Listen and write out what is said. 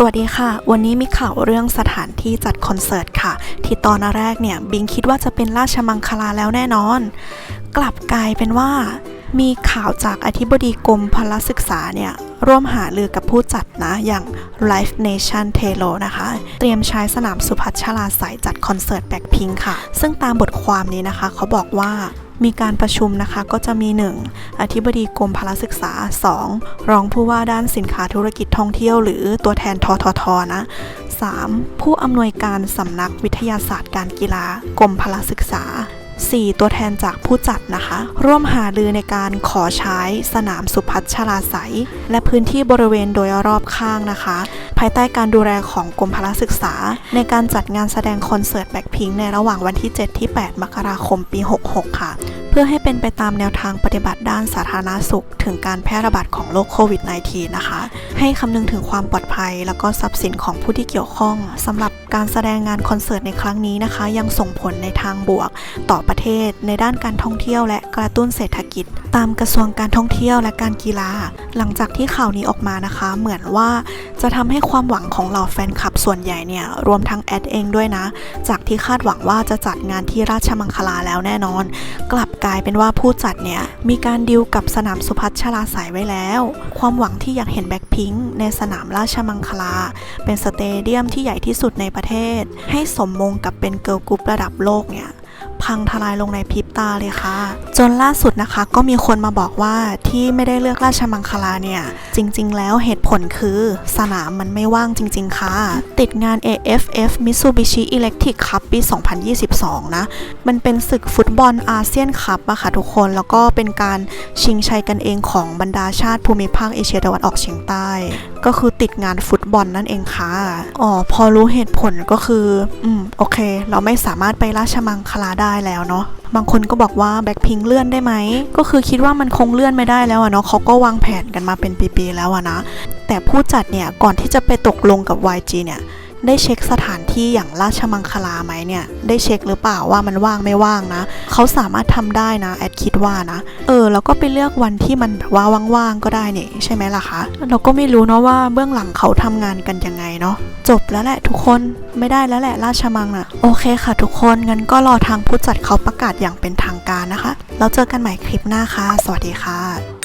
สวัสดีค่ะ วันนี้มีข่าวเรื่องสถานที่จัดคอนเสิร์ตค่ะ ที่ตอนแรกเนี่ยบิงคิดว่าจะเป็นราชมังคลาแล้วแน่นอน กลับกลายเป็นว่ามีข่าวจากอธิบดีกรมพลศึกษาเนี่ยร่วมหาลือกับผู้จัดนะ อย่าง Live Nation t a y l o นะคะ เตรียมใช้สนามสุพัชลาสายจัดคอนเสิร์ตแบ็คพิงค่ะ ซึ่งตามบทความนี้นะคะ เขาบอกว่า มีการประชุมนะคะก็จะมี 1. อธิบดีกรมพลศึกษา 2. รองผู้ว่าด้านสินค้าธุรกิจท่องเที่ยว หรือตัวแทนทททนะ 3. ผู้อำนวยการสำนักวิทยาศาสตร์การกีฬากรมพลศึกษา 4. ตัวแทนจากผู้จัดนะคะ ร่วมหารือในการขอใช้สนามสุพัชลาไสยและพื้นที่บริเวณโดยรอบข้างนะคะ ภายใต้การดูแลของกรมพละศึกษา ในการจัดงานแสดงคอนเสิร์ตแบ็คพิงในระหว่างวันที่ 7 ที่ 8 มกราคมปี 66 ค่ะ พื่อให้เป็นไปตามแนวทางปฏิบัติด้านสาธารณสุข ถึงการแพร่ระบาดของโรคโควิด -19 นะคะ ให้คำนึงถึงความปลอดภัย แล้วก็ทรัพย์สินของผู้ที่เกี่ยวข้องสำหรับการแสดงงานคอนเสิร์ตในครั้งนี้นะคะ ยังส่งผลในทางบวก ต่อประเทศในด้านการท่องเที่ยวและกระตุ้นเศรษฐกิจ ตามกระทรวงการท่องเที่ยวและการกีฬา หลังจากที่ข่าวนี้ออกมานะคะ เหมือนว่าจะทำให้ความหวังของเหล่าแฟนคลับส่วนใหญ่เนี่ยรวมทั้งแอดเองด้วยนะ จากที่คาดหวังว่าจะจัดงานที่ราชมังคลาแล้วแน่นอน กลับกลายเป็นว่าผู้จัดเนี่ยมีการดิวกับสนามสุพัชลาสายไว้แล้ว ความหวังที่อยากเห็นแบ็คพิงค์ในสนามราชมังคลา เป็นสเตเดียมที่ใหญ่ที่สุดในประเทศ ให้สมมงกับเป็นเกิร์ลกรุ๊ประดับโลกเนี่ย พังทลายลงในพริบตาเลยค่ะ จนล่าสุดนะคะ ก็มีคนมาบอกว่าที่ไม่ได้เลือกราชมังคลาเนี่ย จริง ๆ แล้วเหตุผลคือสนามมันไม่ว่างจริง ๆ ค่ะ ติดงาน AFF Mitsubishi Electric Cup ปี 2022 นะ มันเป็นศึกฟุตบอลอาเซียนคัพอะค่ะทุกคนแล้วก็เป็นการชิงชัยกันเองของบรรดาชาติภูมิภาคเอเชียตะวันออกเฉียงใต้ ก็คือติดงานฟุตบอลนั่นเองค่ะอ๋อพอรู้เหตุผลก็คืออืมโอเค เราไม่สามารถไปราชมังคลาได้แล้วเนาะบางคนก็บอกว่าแบ็คพิงเลื่อนได้ไหม ก็คือคิดว่ามันคงเลื่อนไม่ได้แล้วอะเนาะเขาก็วางแผนกันมาเป็นปีๆแล้วอะนะ แต่ผู้จัดเนี่ยก่อนที่จะไปตกลงกับ YG เนี่ย ได้เช็คสถานที่อย่างราชมังคลาไหมเนี่ย ได้เช็คหรือเปล่าว่ามันว่างไม่ว่างนะ เขาสามารถทำได้นะ แอดคิดว่านะ เออ แล้วก็ไปเลือกวันที่มันแบบว่าว่างๆก็ได้เนี่ยใช่ไหมล่ะคะ เราก็ไม่รู้เนาะว่าเบื้องหลังเขาทำงานกันยังไงเนาะ จบแล้วแหละทุกคนไม่ได้แล้วแหละราชมังอะโอเคค่ะ ทุกคนงั้นก็รอทางผู้จัดเขาประกาศอย่างเป็นทางการนะคะ แล้วเจอกันใหม่คลิปหน้าค่ะ สวัสดีค่ะ